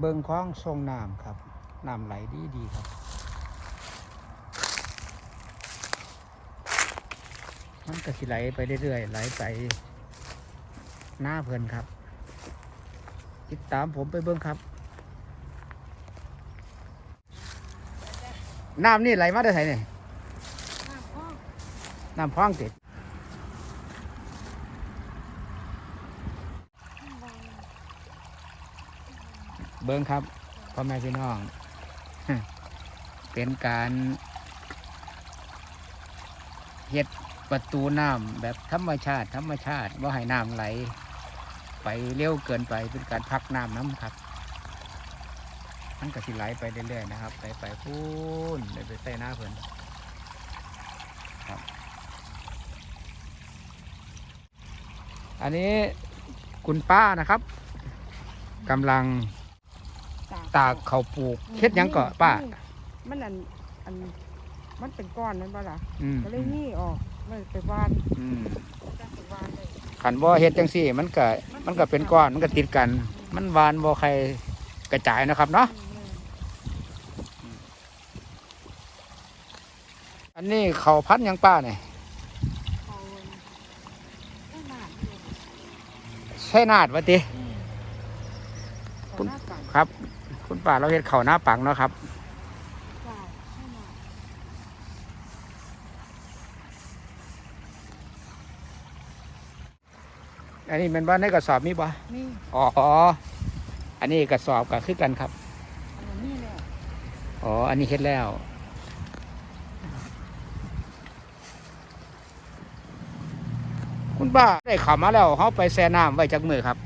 เบิงคล้องทรงน้ำครับน้ำไหลดีดีๆครับมันก็สิไหลไปเรื่อยๆไหลไปหน้าเพลินครับ ติดตามผมไปเบิ้งครับ น้ำนี่ไหลมาได้ไสเนี่ยน้ำพองติด บิ้งครับพ่อแม่พี่น้อง เป็นการเฮ็ดประตูน้ำแบบธรรมชาติ ธรรมชาติว่าให้น้ำไหล ไปเร็วเกินไปเป็นการพักน้ำน้ำครับมันก็สิไหลไปเรื่อยๆนะครับไหลไปพูนไหลไปใส่หน้าเพิ่นครับ อันนี้คุณป้านะครับกำลัง ตากเขาวปลูกเฮ็ดหยังเกาะป้า มันอันอันมันเป็นก้อนนั่นป่ะล่ะอืมก็เลยนี่ออกไม่ไปวานอืมจ้างไปวานเลยขันบ่เฮ็ดจังซี่ มันก็มันก็เป็นก้อนมันก็ติดกัน มันหวานบ่ใครกระจายนะครับเนาะอืมอันนี้เขาวพันธุ์หยังป้าเนี่ยเอาได้นานอยู่ใช่นาดวะติ อืม คุณ เอาหน้าปัง ครับ คุณ ป้าเราเฮ็ดข้าวหน้าปังเนาะครับจ้าให้มาอันนี้เป็นบ้านในกระสอบมีบ่นี่อ๋อ อันนี้กระสอบก็คือกันครับอันนี้เนี่ยอ๋อ อันนี้เฮ็ดแล้ว คุณป้าได้ข่าวมาแล้วเขาไปแช่น้ำไว้จากมือครับ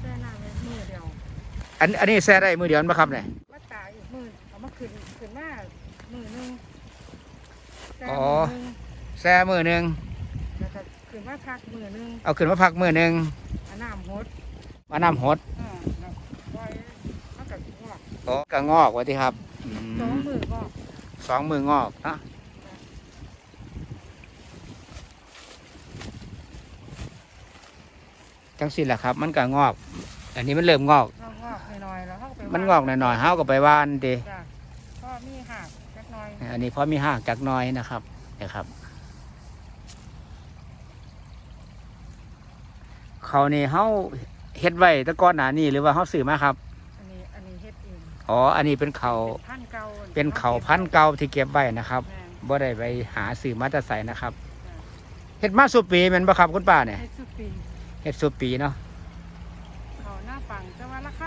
แค่น้ำไว้มือเดียว อันอันนี้แช่ได้มือเดียวมั้ครับเนี่ยมาตากอีกมือเอามาขึ้นขึ้นมามือหนึงแต่อ๋อมือหนึงแช่มือหนึ่งแล้วก็ขึ้นมาพักมือหนึงเอาขึ้นมาพักมือหนึ่งเอาน้ำหดมาน้ำหดอ่าแล้วไว้มันก็งอกอ๋อก็งอกว่าที่ครับอืสองมมือก็สองมืองอกนะจังสิแหละครับ มันก็งอก อันนี้มันเริ่มงอกง อกงอกๆหน่อยๆแล้วเขาก็ไปมันงอกหน่อยๆเฮาก็ไปว่านเดจ้ะก็มีหักเล็กน้อยอันนี้พอมีหากจักหน้อยนะครับนะครับ เขานี่เฮาเฮ็ดไว้แตะก้อนหนานี่หรือว่าเฮาซื้อมาครับ อันนี้อันนี้เฮ็ดเองอ๋อ อันนี้เป็นเขาเป็นพันธุ์เก่าเป็นเขาพันธุ์เก่าที่เก็บไว้นะครับแม่นบ่ได้ไปหาซื้อมาแต่ใส่นะครับเฮ็ดมาสุปีแม่นบ่ครับคุณป้าเนี่ยเฮ็ดสุปีเฮ็ดสุปีเนาะเขาหน้าปัง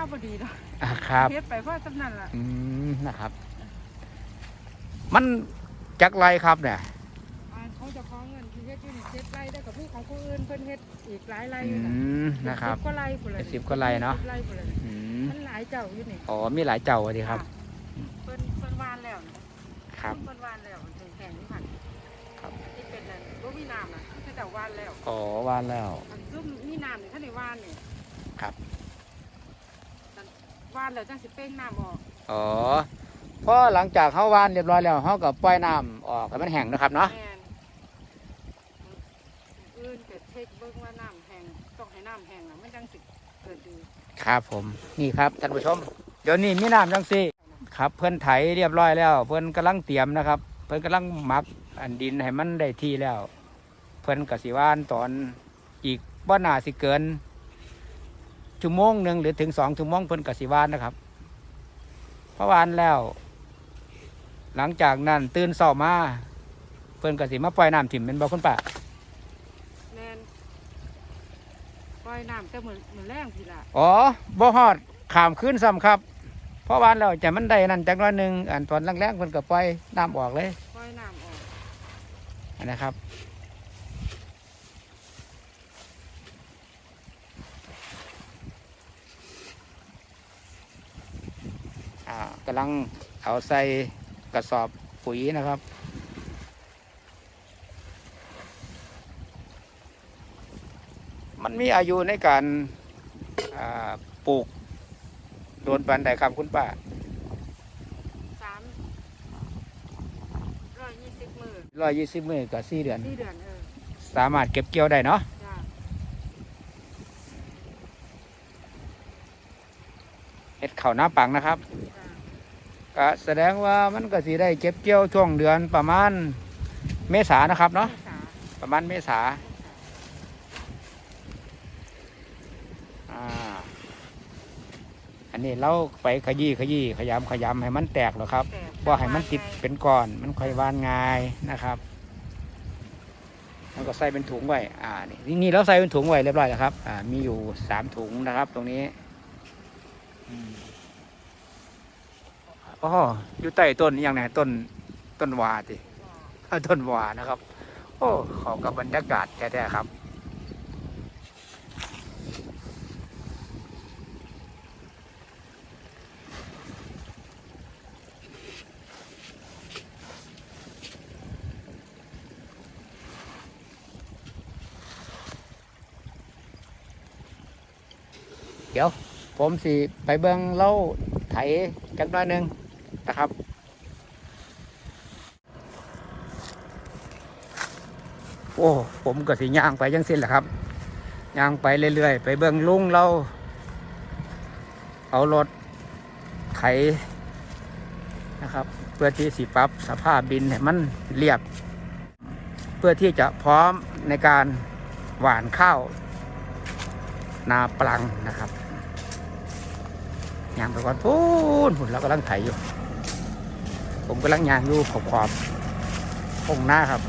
แต่ว่าราคาบ่ดีดอกอ่าครับเฮ็ดไปเพราะจำนั้นล่ะอืมนะครับ มันจักไรครับเนี่ยอ่าเขาจะขอเงินที่เฮ็ดอยู่นี่เฮ็ดไร่ได้กับผู้ของผู้อื่นเพิ่นเฮ็ดอีกหลายไร่อือยู่นะมนะครับสิบกว่าไร่พุ่นเลยเป็นสิบกว่าไร่เนาะ สิบไร่พุ่นเลยอืมมันหลายเจ้าอยู่นี่อ๋อมีหลายเจ้าดีครับะเพิ่นเพิ่นวานแล้วนะครับเพิ่นวานแล้วถึงแข่งนี่ผ่านครับ ที่เป็นนั่นบ่มีน้ำน่ะเขาเจ้าวานแล้วอ๋อวานแล้ว อันซุ่มมีน้ำนี่ท่านได้วานนี่ครับ วานแล้วจังสิเป้งน้ำออกอ๋อพอหลังจากเขาวานเรียบร้อยแล้วเขาก็ปล่อยน้ำออกให้มันแห้งนะครับเนาะแม่นอื่นเกิดเทคเบิ่งว่าน้ำแห้งต้องให้น้ำแห้งน่ะมันจังสิเกิดดีครับผมนี่ครับท่านผู้ชม เดี๋ยวนี้มีน้ำจังซี่ครับ เพิ่นไถเรียบร้อยแล้ว เพิ่นกำลังเตรียมนะครับ เพิ่นกำลังหมักอันดินให้มันได้ที่แล้ว เพิ่นกสิวานตอนอีกบ่น่าสิเกิน ชั่วโมงหนึ่งหรือถึงสองชั่วโมงเพิ่นกสิวานนะครับเพราะวานแล้ว หลังจากนั้นตื่นเช้ามา เพิ่นกสิมาปล่อยน้ำถิ่มเป็นบ่คุณป้าแม่นปล่อยน้ำแต่เหมือนเหมือนแรงพี่ล่ะอ๋อบ่ฮอดขามขึ้นซ้ำครับเพราะวานแล้วจะมันได้นั่นจักหน้อยหนึ่งอันตอนแรกๆเพิ่นก็ปล่อยน้ำออกเลยปล่อยน้ำออกอันนะครับ กำลังเอาใส่กระสอบปุ๋ยนะครับ มันมีอายุในการอ่าปลูกโดนปันใดครับคุณป้าสามร้อยยี่สิบมือร้อยยี่สิบมือกับสี่เดือนสี่เดือนเออสามารถเก็บเกี่ยวได้เนาะจ้าอเห็ดข้าวหน้าปังนะครับ ก็แสดงว่ามันก็สิได้เก็บเกี่ยวช่วงเดือนประมาณเมษานะครับเนาะเมษาประมาณเมษาอ่าอันนี้เราไปขยี้ขยี้ขยำขยำให้มันแตกหรอกครับแต่ว่าให้มันติดเป็นก้อนมันค่อยวานง่ายนะครับแล้วก็ใส่เป็นถุงไว้ อ่า นี่นี่เราใส่เป็นถุงไว้เรียบร้อยแล้วครับ อ่า มีอยู่สามถุงนะครับ ตรงนี้ อ๋ออยู่ใต้ต้นนี่ยังไงต้นต้นวาติต้นวานะครับ โอ้ขอกับบรรยากาศแท้ๆครับเดี๋ยว ผมสิ ไปเบิ่งเล่าไถจักหน้อยหนึ่ง นะครับ โอ้ผมก็สิย่างไปยังสิ้นแหละครับย่างไปเรื่อยๆ ไปเบิ่งลุงเราเอารถไถนะครับ เพื่อที่สิปรับสภาพดินให้มันเรียบ เพื่อที่จะพร้อมในการหว่านข้าวนาปลังนะครับยางไปก่อนพูนพุ่นเรากำลังไถอยู่ ผมกำลังยางอยู่ขอบขอบพงหน้าครับ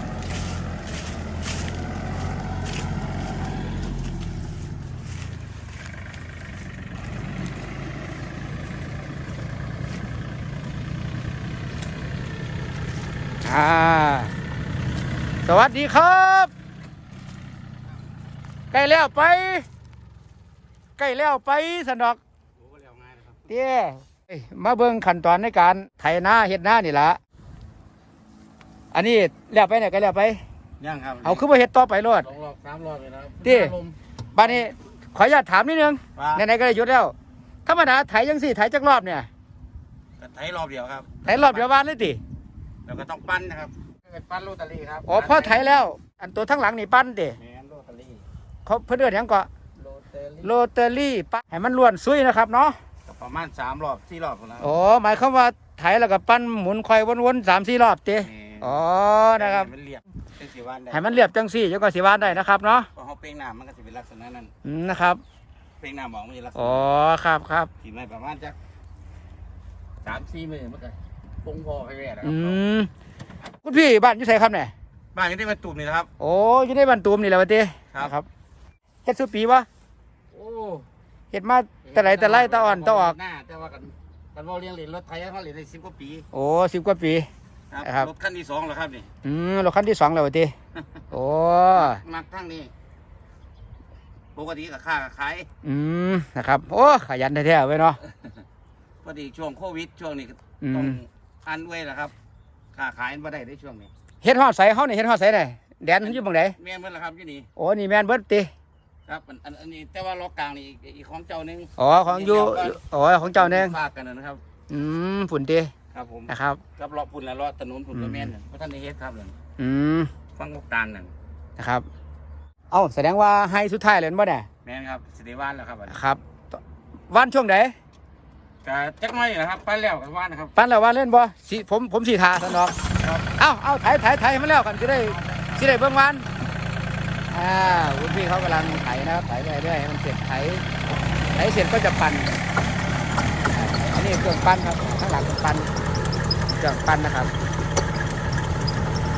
อ่าสวัสดีครับใกล้แล้วไปใกล้แล้วไปสนอกเตี้ยเอ้ย มาเบิ่งขั้นตอนในการไถนาเฮ็ดนานี่ละอันนี้แล้วไปเนี่ยก็แล้วไป ยังครับเอาคือว่าเฮ็ดต่อไปรอดสองรอบสามรอบเลยนะติบ้านนี้ขออนุญาตถามนิดนึงว่าไหนๆก็ได้หยุดแล้วธรรมดาไถยังสี่ไถจักรอบเนี่ยก็ไถรอบเดียวครับ ไถรอบเดียวบ้านเลยติแล้วก็ต้องปั้นนะครับเป็นปั้นโรตารี่ครับอ๋อพอไถแล้ว อันตัวทั้งหลังนี่ปั้นติแมนโรตารี่เขาเพิ่นเดือนยังก็โรตารี่โรเตอรี่ปั้นให้มันล้วนซุยนะครับเนาะก็ ประมาณสามรอบสี่รอบนะโอ้หมายความว่าไถแล้วก็ปั้นหมุนคอยวนๆสามสี่รอบติแม่นอ๋อนะครับให้มันเรียบเป็นสีวันได้ให้มันเรียบจังสี่จังก็สิวานได้นะครับเนาะพอเขาเป้งน้ำมันก็จะเป็นลักษณะนั้นอืมนะครับเป้งน้ำมองมันจะลักษอ๋อณะครับครับที่ไม่ประมาณจักสามสี่มือมันก็ปงพอไปแว่นะคอืรับมคุณพี่บ้านอยู่ไสครับเนี่ยบ้านนี้ได้มาตุ่มนี่นะครับ โอ้อยู่ในบ้านตูมนี่แหละวะติครับครับเฮ็ดสุปีวะโอ้ เฮ็ดมาแต่ไหนแต่ไรตะอ่อนตะออก หน้าแต่ว่ากันกันว่าเลี้ยงเหรียญรถไทยเขาเหรียญได้สิบกว่าปีโอ้สิบกว่าปี ครับครับรถคันที่สองแล้วครับนี่อืมรถคันที่สองแล้ววะติโอ้มักทั้งนี้ปกติกับค่าขายอืมนะครับ โอ้ขยันแท้ๆไว้เนาะ พอดีช่วงโควิดช่วงนี้ก็อืต้องมอันไว้แหละครับค่าขายมาได้ในช่วงนี้เฮ็ดฮอดใสเฮานี่เฮ็ดฮอดใสได้แดนมันอยู่บังไดแม่นเมื่อละครับที่นี่โอ้นี่แม่นเบิดติ ครับอันอันอันนี้แต่ว่าล็อกกลางนี่อีกอีกของเจ้าหนึงอ๋อของอยู่อ๋อของเจ้าเนึงฝากกันนะครับ อืมฝุ่นติครับผมนะครับ กับเลาะพุ่นและเลาะถนนพุ่นอืมก็แม่นเพราะท่านในเฮ็ดครับนั่นอืมฟังล็อกกลางนั่นนะครับ เอ้าแสดงว่าให้สุดท้ายเลยบ่เนี่ยแม่นครับสิได้ว่านแล้วครับอันนี้ครับวันช่วงไหนก็จักหน้อยนะครับไปแล้วกันว่านนะครับ ปั้นแล้ววันเล่นบ่สิผมผมสีทาสนอกครับ เอ้าเอาไถไถไถมาแล้วกันจะได้สิได้เบิ่งวัน อ่าคุณพี่เขากำลังไถนะครับไถไปเรื่อยให้มันเสร็จไถไถเสร็จก็จะปั่นอันนี้เครื่องปั้นครับข้างหลังปั้นเครื่องปั้นนะครับ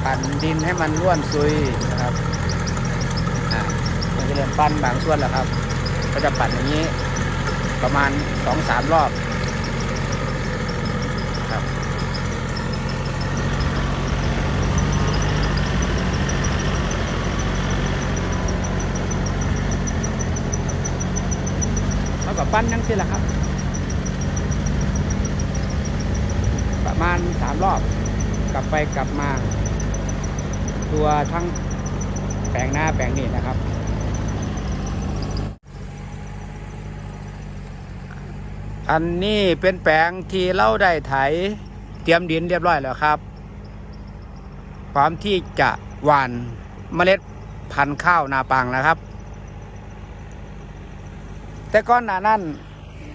ปั่นดินให้มันร่วนซุยนะครับอ่ามันจะเริ่มปั้นบางส่วนแล้วครับ ก็จะปั่นอย่างนี้ประมาณสองสามรอบแล้วก็ ปั้นยังสิแหละครับ ประมาณสามรอบ กลับไปกลับมา ตัวทั้งแปลงหน้าแปลงนี่นะครับอันนี้เป็นแปลงที่เราได้ไถ เตรียมดินเรียบร้อยแล้วครับพร้อมที่จะหว่านเมล็ดพันธุ์ข้าวนาปังนะครับ แต่ก่อนหนานั้น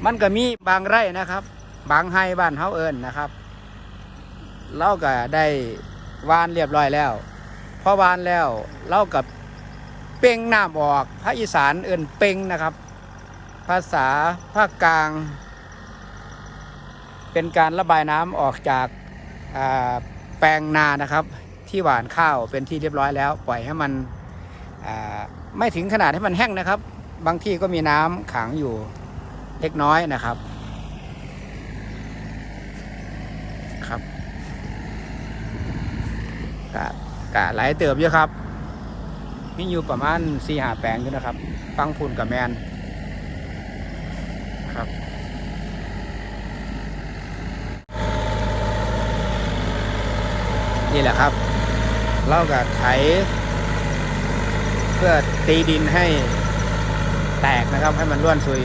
มันก็มีบางไร่นะครับ บางไห้บ้านเฮาเอิญนะครับ เราก็ได้วานเรียบร้อยแล้วพอวานแล้วเรากับเป่งน้ำออกภาคอีสานเอิญเป่งนะครับ ภาษาภาคกลาง เป็นการระบายน้ำออกจากาแปลงนานะครับ ที่หว่านข้าวเป็นที่เรียบร้อยแล้ว ปล่อยให้มันไม่ถึงขนาดให้มันแห้งนะครับ บางที่ก็มีน้ำขังอยู่เล็กน้อยนะครับ ครับกะกะหลเติบเยอะครับมีอยู่ประมาณสี่หาแปลงอยู่นะครับ ฟังพุ่นกับแมนครับนี่แหละครับเราก็ไถเพื่อตีดินให้ แตกนะครับให้มันร่วนซุย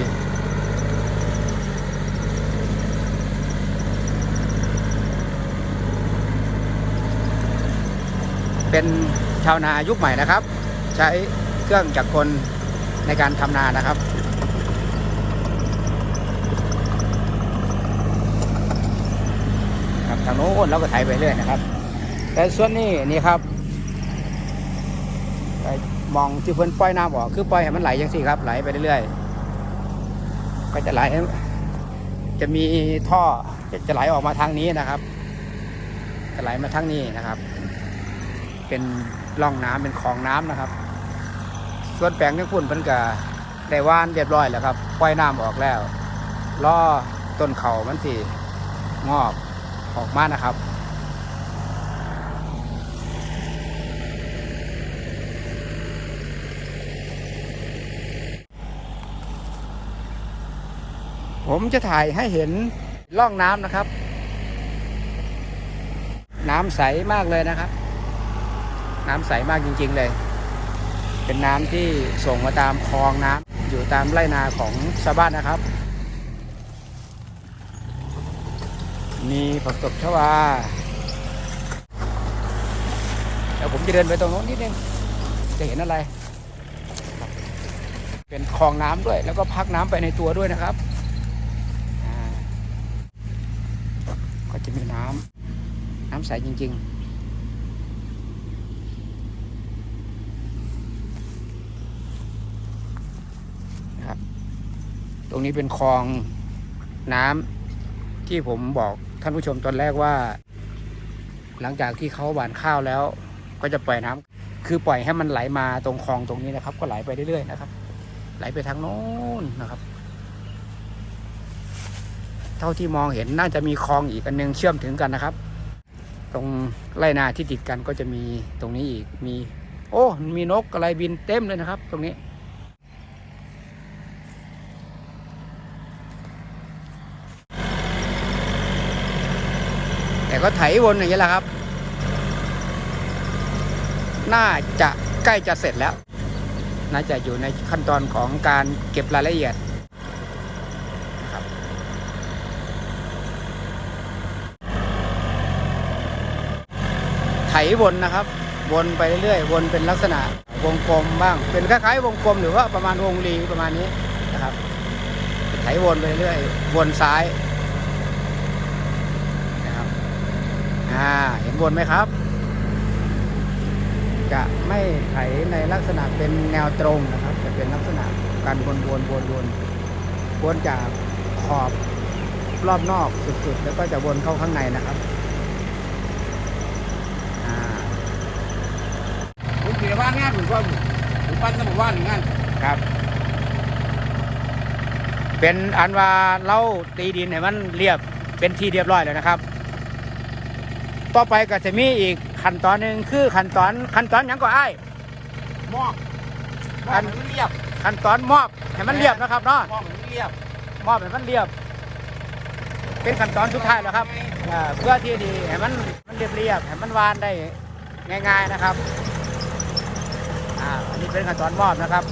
เป็นชาวนายุคใหม่นะครับ ใช้เครื่องจักรกลในการทำนานะครับ ครับทางโน้นเราก็ไถไปเรื่อยนะครับ แต่ส่วนนี้นี่ครับ มองที่เพิ่นปล่อยน้ำออกคือปล่อยให้มันไหลอย่างสี่ครับ ไหลไปเรื่อยๆก็จะไหลจะมีท่อจะไหลออกมาทางนี้นะครับจะไหลมาทางนี้นะครับ เป็นร่องน้ำเป็นคลองน้ำนะครับ ส่วนแปลงที่พุ่นเพิ่นก็ได้ว่านเรียบร้อยแล้วครับปล่อยน้ำออกแล้วล่อต้นเขามันสิงอกออกมานะครับ ผมจะถ่ายให้เห็นร่องน้ำนะครับ น้ำใสมากเลยนะครับ น้ำใสมากจริง ๆเลย เป็นน้ำที่ส่งมาตามคลองน้ำอยู่ตามไร่นาของชาวบ้านนะครับ มีผักตบชวาเดี๋ยวผมจะเดินไปตรงโน้นนิดนึง จะเห็นอะไร เป็นคลองน้ำด้วย แล้วก็พักน้ำไปในตัวด้วยนะครับอ่าก็จะมี น้ำน้ำใสจริงๆนะครับตรงนี้เป็นคลองน้ำที่ผมบอกท่านผู้ชมตอนแรกว่า หลังจากที่เขาหว่านข้าวแล้ว ก็จะปล่อยน้ำคือปล่อยให้มันไหลมาตรงคลองตรงนี้นะครับ ก็ไหลไปเรื่อยๆนะครับ ไหลไปทางโน้นนะครับ เท่าที่มองเห็นน่าจะมีคลองอีกอันหนึงเชื่อมถึงกันนะครับ ตรงไรนาที่ติดกันก็จะมีตรงนี้อีกมี โอ้ มีนกอะไรบินเต็มเลยนะครับ ตรงนี้ แต่ก็ไถวนอย่างนี้แหละครับ น่าจะใกล้จะเสร็จแล้ว น่าจะอยู่ในขั้นตอนของการเก็บรายละเอียดนะครับไถ วนนะครับ วนไปเรื่อยๆ วนเป็นลักษณะวงกลมบ้าง เป็นคล้ายๆ วงกลมหรือว่าประมาณวงรีประมาณนี้นะครับ ไถวนไปเรื่อยๆ วนซ้ายนะครับอ่าเห็นวนไหมครับ จะไม่ไถในลักษณะเป็นแนวตรงนะครับ จะเป็นลักษณะการวนวนวนวนวนจากขอบรอบนอกสุดๆ แล้วก็จะวนเข้าข้างในนะครับ อ่า ผมเสีย บ้านงานผมก็ผมปั้นตั้งบ้านงานครับ เป็นอันว่าเราตีดินให้มันเรียบเป็นที่เรียบร้อยแล้วนะครับ ต่อไปก็จะมีอีกขั้นตอนหนึ่งคือขั้นตอนขั้นตอนหยังก็ไอ้าย มอบมอัอบนมันเรียบขั้นตอนมอบให้มันเรียบนะครับเนาะมอบมันเรียบมอบให้มันเรียบ เป็นขั้นตอนสุดท้ายแล้วครับ อ่าเพื่อที่ดีให้มันมันเรียบเรียบให้มันวานได้ง่าย ๆนะครับ อันนี้เป็นการสอนมอบนะครับ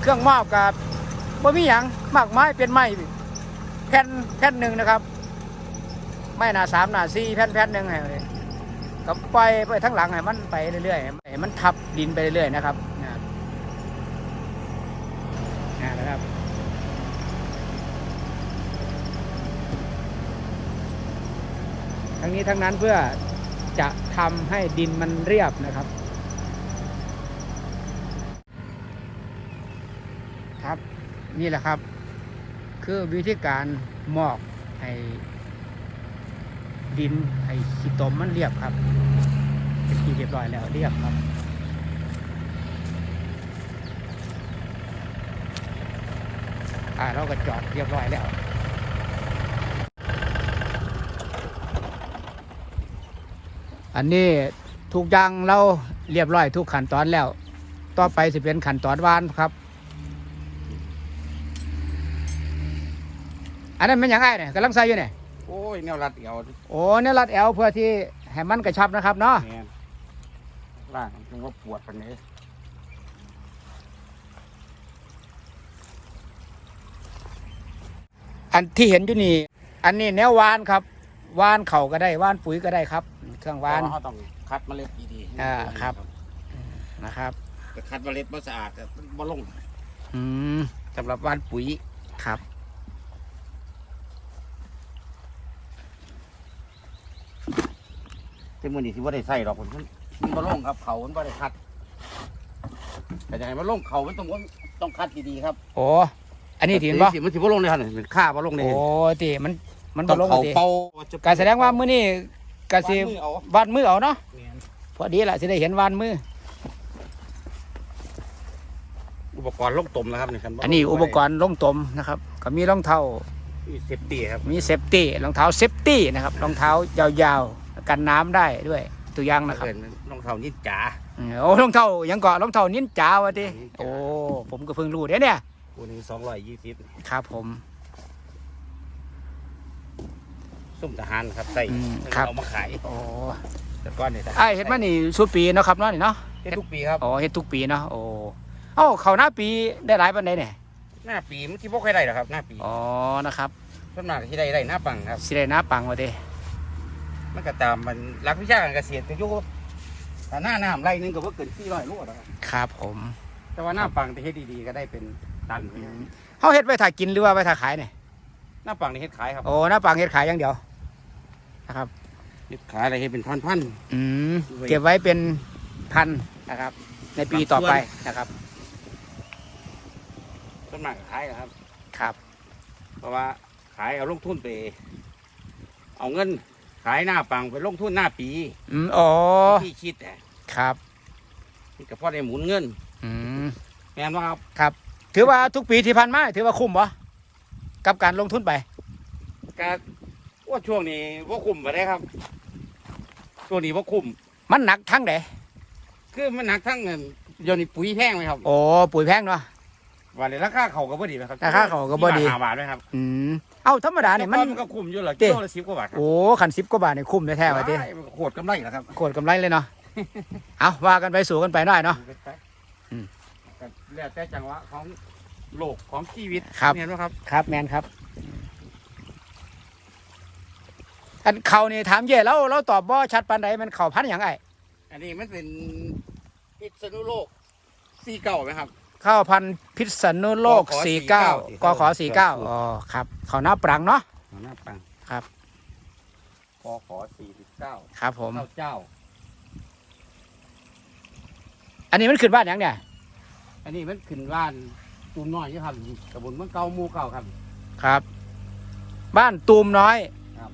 เครื่องมอบกับบ่มีหยางมากไม้เป็นไม้แผ่นแผ่นหนึ่งนะครับ ไม่หนาสามหนาสี่แผ่นแผ่นหนึ่งให้กับไปไปทั้งหลังให้มันไปเรื่อยๆมันทับดินไปเรื่อยๆนะครับนะครับทั้งนี้ทั้งนั้นเพื่อจะทำให้ดินมันเรียบนะครับ นี่แหละครับ คือวิธีการหมอกให้ดินให้ขี้ตมมันเรียบครับเป็นที่เรียบร้อยแล้วเรียบครับอ่าเราก็จอดเรียบร้อยแล้วอันนี้ทุกอย่างเราเรียบร้อยทุกขั้นตอนแล้ว ต่อไปสิเป็นขั้นตอนวานครับ อันนั้นเป็นหยังไงเนี่ยกำลังใส่อยู่เนี่ยโอ้ยแนวรัดเอวโอ้เนี่ยรัดแอลเพื่อที่ให้มันกระชับนะครับเนาะแม่นล่างมันว่าปวดปานนี้อันที่เห็นอยู่นี่ อันนี้แนววานครับ วานเข่าก็ได้วานปุ๋ยก็ได้ครับ เครื่องวานแต่เขาต้องคัดเมล็ดดีๆอ่าครับ นะครับ แต่คัดเมล็ดบ่สะอาดแต่บ่ลงอืมสำหรับว่านปุ๋ยครับ แต่มื้อนี้สิบ่ได้ใส่หรอกผมนมันบ่ลงครับเขามันบ่ได้คัดแต่จะให้มันลงเขามันต้องว่าต้องคัดดีๆครับโอ้อันนี้ถีนบ่สิมันสิบ่ลงเลยครับนี่เป็นค่าบ่ลงเลยโอ้ตีมันมันต้บ่องลงเขาตีเป่าการแสดงว่ามื้อนี้กสิวางมือเอาวาดมือเอาเนาะแม่นพอดีละสิได้เห็นวานมืออุปกรณ์ลงตมนะครับนี่ครับอันนี้อุปกรณ์ลงตมนะครับ ก็มีรองเท้ามีเซฟตี้ครับมีเซฟตี้รองเท้าเซฟตี้นะครับรองเท้ายาวๆ กันน้ำได้ด้วยตัวอย่างนะครับเกินรองเท้านิดจ๋าเออโอ้รองเท้ายังเกาะรองเท้านิ้นจ๋าวะทีนิ้นจ๋าโอ้ผมก็เพิ่งรู้เด้เนี่ยตัวนี้สองร้อยยี่สิบครับผม ซุ่มทหารครับใส่อืมครับ เอามาขายโอ้แต่ก้อนนี่ไอายเห็ดมานี่สุดปีเนาะครับเนาะนี่เนาะเฮ็ดทุกปีครับโอ้เห็ดทุกปีเนาะโอ้เอ้าเขาหน้าปีได้หลายปันใดเนี่ยหน้าปีมันที่พวกใครได้หรอกครับ หน้าปีอ๋อนะครับส่วนมากที่ได้ได้หน้าปังครับสิได้หน้าปังวะเด้ มันก็ตามมันรักวิชาการเกษตรก็อยู่แต่หน้าน้ำไรนึงก็ว่าเกินสี่ร้อยลูกนะครับครับผมแต่ว่าหน้าปังที่เฮ็ดดีๆก็ได้เป็นตันเขาเฮ็ดไว้ถ่ายกินหรือว่าไว้ถ่ายขายเนี่ยหน้าปังนี่เฮ็ดขายครับโอ้หน้าปังเฮ็ดขายอย่างเดียวนะครับเฮ็ดขายอะไรเฮ็ดเป็นพันอืมไว้เก็บไว้เป็นพันนะครับ ในปีต่อไปนะครับๆส่วนมากก็ขายนะครับ ครับ เพราะว่าขายเอาลงทุนไป เอาเงินขายหน้าปังไปลงทุนหน้าปีอืมอ๋อที่คิดแต่ครับนี่ก็พอได้หมุนเงิน อืมแม่นว่าครับครับ ถือว่าทุกปีที่ผ่านมาถือว่าคุ้มปะกับการลงทุนไปการว่าช่วงนี้ว่าคุ้มไปได้ครับ ช่วงนี้ว่าคุ้มมันหนักทั้งไหนคือมันหนักทั้งเงินเดี๋ยวนี้ปุ๋ยแพงไหมครับโอ้ปุ๋ยแพงเนาะว่าเลยราคาเขาก็บ่ดีไหมครับราคาเขาก็บ่ดีห้าบาทไหมครับ อืม เอ้าธรรมดาเนี่ยมันแต่ก่อก็คุ้มอยู่เหรอเจ๊ กิโลละสิบกว่าบาทครับโอ้ขันสิบกว่าบาทเนี่ยคุ้มแท้ๆวะเต้ว้ายมันก็โคตรกำไรเหรอครับโคตรกำไรเลยเนาะ เอาว่ากันไปสู่กันไปหน่อยเนาะ อืมก็แล้วแต่จังหวะของโลกของชีวิตครับ เห็นไหมครับครับแมนครับอันเขานี่ถามเย่แล้วเราตอบบ่ชัดปานใดมันเข่าพันธุ์หยังไงอันนี้มันเป็นพิษณุโลกซีเก่าไหมครับ ข้าวพันธุ์พิษณุโลกกขสี่เก้า49 กขอสี่เก้าอ๋อครับเขาหน้าปรังเนาะหน้าปังครับกอขอสี่สิบเก้าครับ ผม ข้าวเจ้า อันนี้มันขึ้นบ้านหยังเนี่ยอันนี้มันขึ้นบ้านตูมน้อยอยู่ครับตำบลเมืองเก่าหมู่เก่าครับ ครับ บ้านตูมน้อยครับ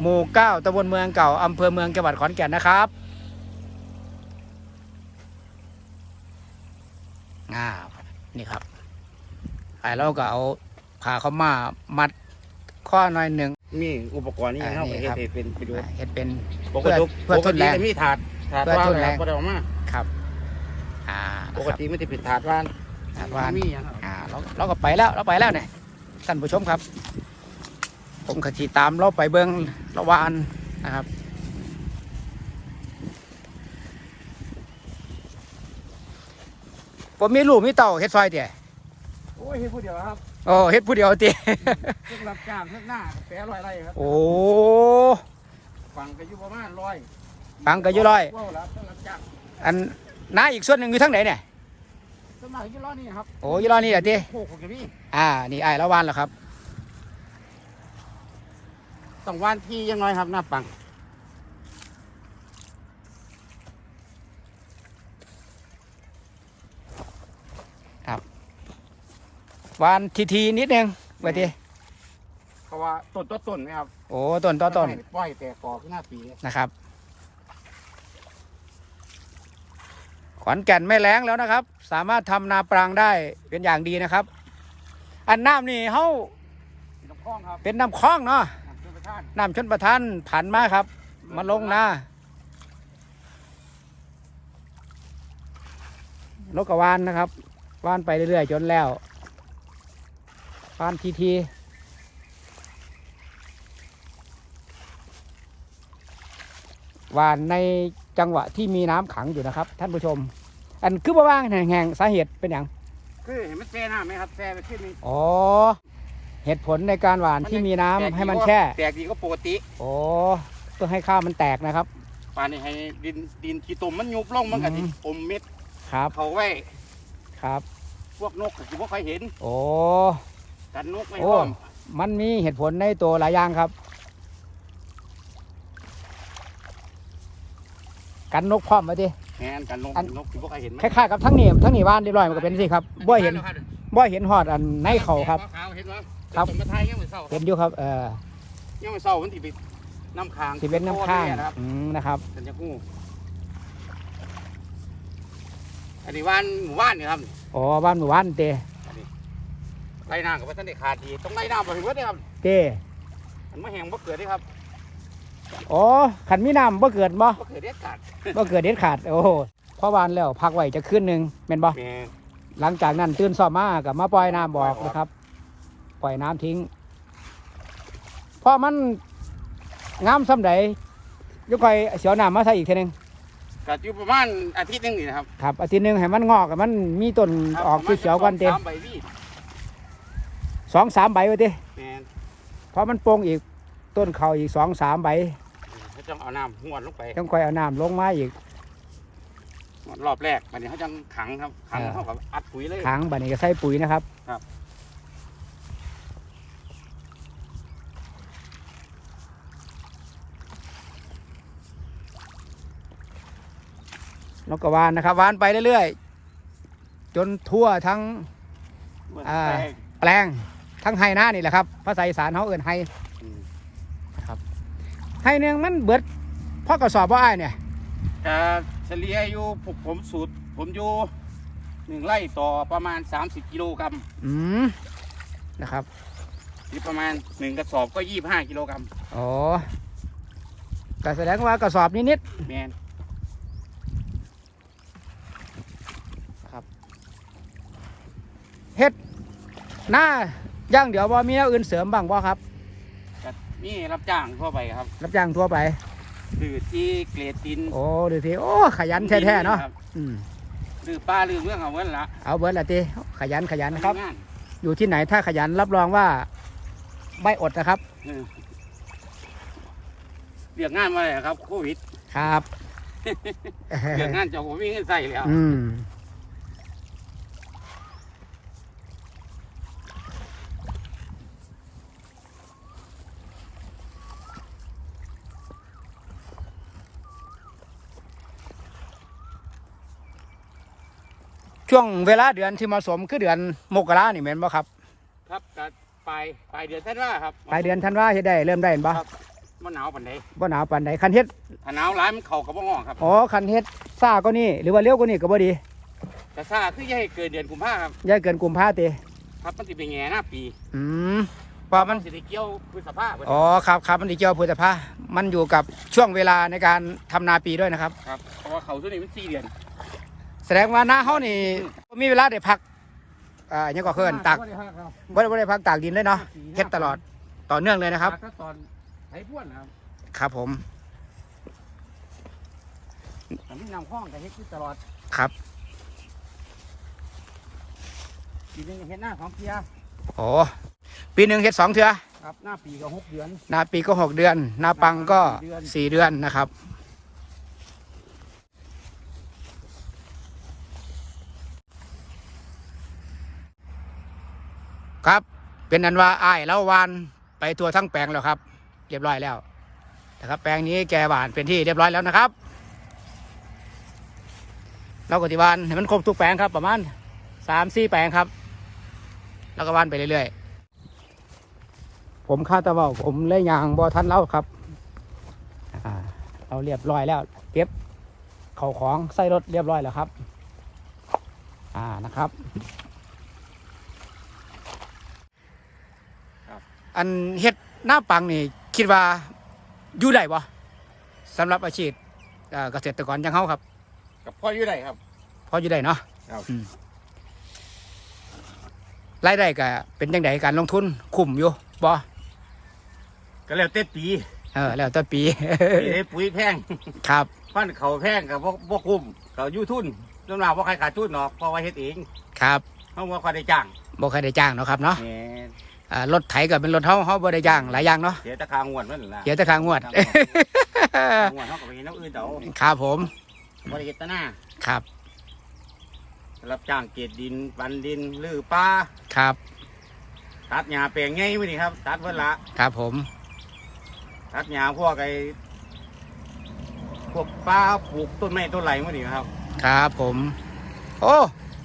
หมู่เก้าตำบลเมืองเก่าอำเภอเมืองจังหวัดขอนแก่นนะครับ ไอ้เราก็เอาผ่าเขาวมามัดข้อหน่อยหนึ่ง มีอุปกรณ์นี่อ่าเข้าไปนี่เฮ็ดครับ ให้เป็นประโยชน์เฮ็ดเป็น ปกติเพื่อปเพื่กอทนติแรงจะมีถาดถาดเพื่อว่างทนแรงบ่ได้เออกมาครับ อ่าปกนะครับติมันจะเป็นถาดว่านถาดว่าน มีอย่างครับอ่าเราเราก็ไปแล้วเราไปแล้วเนี่ยท่านผู้ชมครับ ผมขจีตามเราไปเบิ้งระวานนะครับ ผมมีลูกมีเต่าเฮ็ดซอยเตี่ยโอ้ยเฮ็ดผู้เดียวครับโอ้เฮ็ดผู้เดียวเตี่ยเครื่องรับจ้างเครื่องหน้าแปรร้อยไร่ครับโอ้ฝั่งก็อยู่ประมาณร้อยฟังก็อยู่ร้อยว้าวแล้วเครื่องรับจ้างอันน้าอีกส่วนหนึ่งอยู่ทั้งไหนเนี่ยสมัยอยู่ร้อยนี่ครับโอ้อยร้อยนี่อะเตี่ยโคกของพี่อ่านี่ไอ้ายละวานแล้วครับต้องว่านที่ยังน้อยครับหน้าปัง วานทีทีๆนิดนึงไว้ทีเพราะว่าต้นต้นต้นไหมครับโอ้ต้นต่อต้นให้ปล่อยแต่กอขึ้นหน้าปีเลยนะครับ ขอนแก่นไม่แล้งแล้วนะครับ สามารถทำนาปรังได้เป็นอย่างดีนะครับ อันน้ำนี่เฮาน้ำคล้องครับเป็นน้ำคลองเนาะน้ำเชื่อประทานน้ำชนประทานผันมาครับ มาลงนาลกกระวานนะครับ วานไปเรื่อยๆจนแล้ว วานทีทีวานในจังหวะที่มีน้ำขังอยู่นะครับ ท่านผู้ชม อันคือบ่ว่างแห่งๆสาเหตุเป็นอย่างคือเห็นมันแช่น้ำไหมครับแช่ไปขึ้นนี่อ๋อเหตุผลในการหวานที่มีน้ำให้มันแช่แตกดีก็ปกติโอ้เพื่อให้ข้าวมันแตกนะครับป่านนี้ให้ดินดินขี้ตุ่มมันยุบลงมันก็อืสิมอมเม็ดครับเขาไว้ครับ พวกนกก็สิบ่ค่อยเห็น โอ้ กันนกไม่โอ้ พร้อมมันมีเหตุผลในตัวหลายอย่างครับ กันนกพร้อมมาดิแทนกันนกอัน นกสิบ่ค่อยเห็นคล้ายๆกับทั้งนี้ทั้งนี้ว่านเรียบร้อยมันก็เป็นสิครับบ่เห็นบ่เห็นหอดอันในเขาครับ ขาวๆเห็นไหมครับส่งมาไทยยังไม่เศร้าเห็นอยู่ครับ เออยังไม่เศร้ามันสิไปน้ำค้างสิเป็นน้ำข้างโคตรแย่นะครับอืมนะครับฉันจะกู้อันนี้ว่านหมู่บ้านนี่ครับ อ๋อบ้านหมู่บ้านเต ไล่น้ำกับว่าท่านได้ขาดดีต้องไล่น้ำบ่ถึงเบิดเลยครับเตมันไม่แห้งบ่เกิดเลยครับอ๋อขันมีน้ำบ่เกิดบ่บ่เกิดเด็ดขาดบ่เกิดเด็ดขาด โอ้โหพอวานแล้วพักไว้จะขึ้นหนึ่งเป็นบ่แม่หลังจากนั้นตื่นสอบมากับมาปล่อยน้ำบอกนะครับ ปล่อยน้ำทิ้งเพราะมันงามสำใดยกไปเสียวน้ำมาใส่อีกทีหนึงก็อยู่ประมาณอาทิตย์หนึงนี่นะครับครับอาทิตย์หนึงให้มันงอกให้มันมีต้นออกที่เขียวก่อนเต็ม สามใบวี่ สองสามใบไว้เต็แม่นเพราะมันโป่งอีกต้นเขาอีกสองสามใบเขาจะเอาน้ำหวดลงไปต้องคอยเอาน้ำลงมาอีกหวดรอบแรกมันนี้เขาจะขังครับขังเออเท่ากับอัดปุ๋ยเลยขังบัดนี้ก็ใส่ปุ๋ยนะครับครับนกกระวานนะครับวานไปเรื่อยๆจนทั่วทั้งอ่าแป้งแปลง ทั้งไฮหน้านี่แหละครับภาษาอีสานเขาเอื่นไฮอืมไฮหนึ่งมันเบิดพ่อกระสอบว่าอ้ายเนี่ยจะเฉลี่ยอยู่ผมผมสูตรผมอยู่หนึ่งไร่ต่อประมาณ 30 กิโลกรัมอืมนะครับหรือประมาณหนึ่งกระสอบก็ 25 กิโลกรัมอ๋อก็แสดงว่ากระสอบนิดแมนๆเฮ็ดหน้า ย่างเดี๋ยวบ่มีแนวอื่นเสริมบ้างบ่ครับ ก็นี่รับจ้างทั่วไปครับรับจ้างทั่วไปคือที่เกรดดินโอ้ดูทีโอ้ขยันแท้ๆเนาะครับอืมหรือป้าหรือเรื่องเอาเงินละเอาเบิร์ดละทีขยันขยันนะครับทำงานอยู่ที่ไหนถ้าขยันรับรองว่าไม่อดนะครับ เออเรียกงานมาเลยครับโควิดครับ เรียกงานเจ้าผมมีเงินใส่แล้ว อืม ช่วงเวลาเดือนที่เหมาะสมคือเดือนมกรานี่แม่นบ่ครับครับก็ปลายปลายเดือนท่านว่าครับปลายเดือนธันวาเฮ็ดได้เริ่มได้เห็นบ่ครับมันหนาวปานใดบ่หนาวปานใดคันเฮ็ดถ้าหนาวร้ายมันเข่ากับบ่ห้องครับอ๋อคันเฮ็ดซ่าก็นี่หรือว่าเร็วก็นี่ก็บ่ดีแต่ซ่าคืออย่าให้เกินเดือนกุมภาครับอย่าเกินกุมภาติครับมันสิเป็นแง่หน้าปีอืมเพราะมันสิได้เกี่ยวพฤษภาเบิดอ๋อครับครับมันดีเกี่ยวกับพุทธภามันอยู่กับช่วงเวลาในการทำนาปีด้วยนะครับครับเพราะว่าเขาตัวนี้มันสี่เดือนแส ดงว่าหน้าเขานี่มีเวลาได้พักอ่ายังก็เคินตากบ่ได้บ่ได้พักตากดินเลยเนาะเฮ็ดตลอดต่อเนื่องเลยนะครับก็ตอนไถพ่วนนะครับครับผมอันนี้นำข้องแต่เฮ็ดอยู่ตลอดครับ ปีนึงก็เฮ็ดหน้าของเพียโอ้ปีหนึ่งเฮ็ดสองเทื่อครับหน้าปีก็หกเดือน นาปีก็หกเดือน นาปังก็สี่เดือนนะครับ ครับ เป็นอันว่าอ้ายแล้ววานไปตัวทั้งแปลงแล้วครับ เรียบร้อยแล้วนะครับ แปลงนี้แกหวานเป็นที่เรียบร้อยแล้วนะครับ เราก็ติวานให้มันครบทุกแปลงครับ ประมาณสามสี่แปลงครับ แล้วก็วานไปเรื่อยๆ ผมคาดว่าผมเลยยางบอทันเล่าครับเราเรียบร้อยแล้วเก็บเข่าของใส่รถเรียบร้อยแล้วครับ อ่านะครับ อันเฮ็ดหน้าปังนี่คิดว่าอยู่ได้บ่สำหรับอาชีพเอ่อเกษตรกรอย่างเฮาครับ กับพ่ออยู่ไหนครับ พออยู่ได้เนาะครับ อืมรายได้ก็เป็นจังไดการลงทุนคุ้มอยู่บ่ก็แล้วแต่ปีเออแล้วแต่ปี ปีได้ปุ๋ยแพงครับฟันเขาแพงกับพวกพวกคุ้มเขาอยู่ทุนสำหรับว่าใครขาดทุนเนาะเพราะว่าเฮ็ดเองครับเพราะว่าใครได้จ้างบ่เคยได้จ้างเนาะครับเนาะ แหมอ่า รถไถก็เป็นรถเฮาเฮาบ่ได้จ้างหลายอย่างเนาะเสียแตะคางวดนั่นแหละเดี๋ยวแต่ค่างวดค่างวดเขาก็ไปเฮ็ดน้ำอื่นเดาครับผมบริเฮ็ดแตะหน้าครับรับจ้างเกตดินปันดินลือปลาครับตัดหญ้าแปลงไงมื้อนี้ครับ ตัดเวลาครับผมตัดหญ้าพวกไอ้พวกปลาปลูกต้นไม้ต้นไหลมื้อนี้ครับ ครับผม โอ้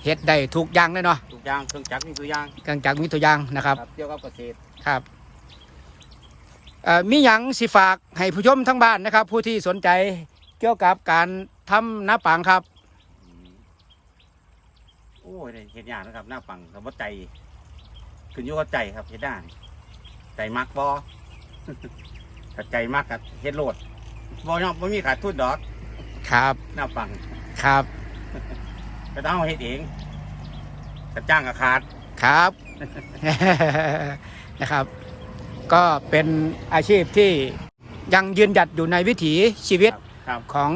เฮ็ดได้ทุกอย่างเลยเนาะทุกอ ย่างเครื่องจักรมีตัวอย่างกางจากมีตัวอย่างนะครับเกี่ยวกับเกษตรครับเอ่อมีหยังสิฝากให้ผู้ชมทั้งบ้านนะครับ ผู้ที่สนใจเกี่ยวกับการทำน้าปังครับ อืมโอ้ยได้เฮ็ดยากนะครับ หน้าปังกับว่าใจขึ้นอยู่กับใจครับเฮ็ดได้ใจมักบ่ถ้าใจมักกับเฮ็ดโลดบ่ยอมบ่มีขาดทุนดอกครับ หน้าปังครับก็ต้องเอาเฮ็ดเอง ถ้าจ้างก็ขาดครับ นะครับ ก็เป็นอาชีพที่ยังยืนหยัดอยู่ในวิถีชีวิตครับของ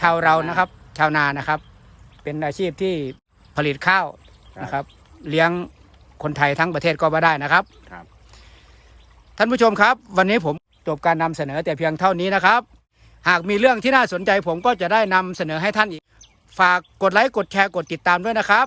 ชาวเรานะครับ ชาวนานะครับ เป็นอาชีพที่ผลิตข้าวนะครับ เลี้ยงคนไทยทั้งประเทศก็ว่าได้นะครับครับ ท่านผู้ชมครับ วันนี้ผมจบการนำเสนอแต่เพียงเท่านี้นะครับ หากมีเรื่องที่น่าสนใจผมก็จะได้นำเสนอให้ท่านอีก ฝากกดไลค์กดแชร์กดติดตามด้วยนะครับ